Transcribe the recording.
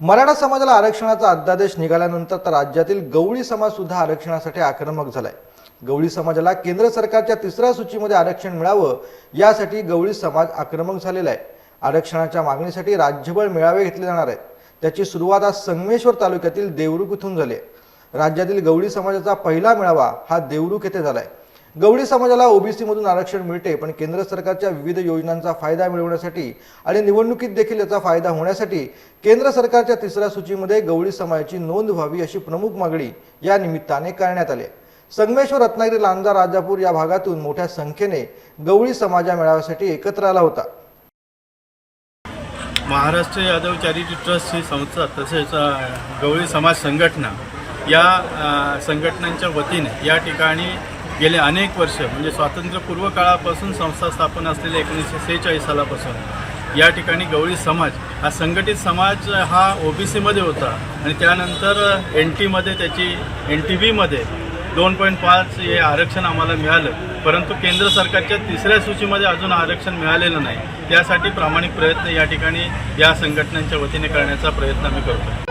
मराठा समाजाला आरक्षणाचा अध्यादेश निघाल्यानंतर तर राज्यातील गवळी समाज सुद्धा आरक्षणासाठी आक्रमक झालाय. गवळी समाजाला केंद्र सरकारच्या तिसऱ्या सूचीमध्ये आरक्षण मिळावं यासाठी गवळी समाज आक्रमक झालेला आहे. आरक्षणाच्या मागणीसाठी राज्यभर मेळावे घेतले जाणार आहेत. त्याची सुरुवात आज संगमेश्वर तालुक्यातील देवरुख इथून झाली आहे. राज्यातील गवळी समाजाचा पहिला मेळावा हा देवरुख येथे झालाय. गवळी समाजाला ओबीसीमधून आरक्षण मिळते पण केंद्र सरकारच्या विविध योजनांचा फायदा मिळवण्यासाठी आणि निवडणुकीत देखील याचा फायदा होण्यासाठी केंद्र सरकारच्या तिसऱ्या सूचीमध्ये गवळी समाजाची नोंद व्हावी अशी प्रमुख मागणी या निमित्ताने करण्यात आली संगमेश्वर रत्नागिरी लांजा राजापूर या भागातून मोठ्या संख्येने गवळी समाजा मेळाव्यासाठी एकत्र आला होता. महाराष्ट्र यादव चॅरिटी ट्रस्ट ही संस्था तसेच गवळी समाज संघटना या संघटनांच्या वतीने या ठिकाणी गेले अनेक वर्ष म्हणजे स्वातंत्र्यपूर्व काळापासून संस्था स्थापन असलेल्या एकोणीसशे सेहेचाळीस सालापासून. या ठिकाणी गवळी समाज हा संघटित समाज हा ओ बी सीमध्ये होता आणि त्यानंतर एन टीमध्ये त्याची एन टी बीमध्ये दोन पॉईंट पाच हे आरक्षण आम्हाला मिळालं. परंतु केंद्र सरकारच्या तिसऱ्या सूचीमध्ये अजून आरक्षण मिळालेलं नाही. त्यासाठी प्रामाणिक प्रयत्न या ठिकाणी या संघटनांच्या वतीने करण्याचा प्रयत्न आम्ही करतो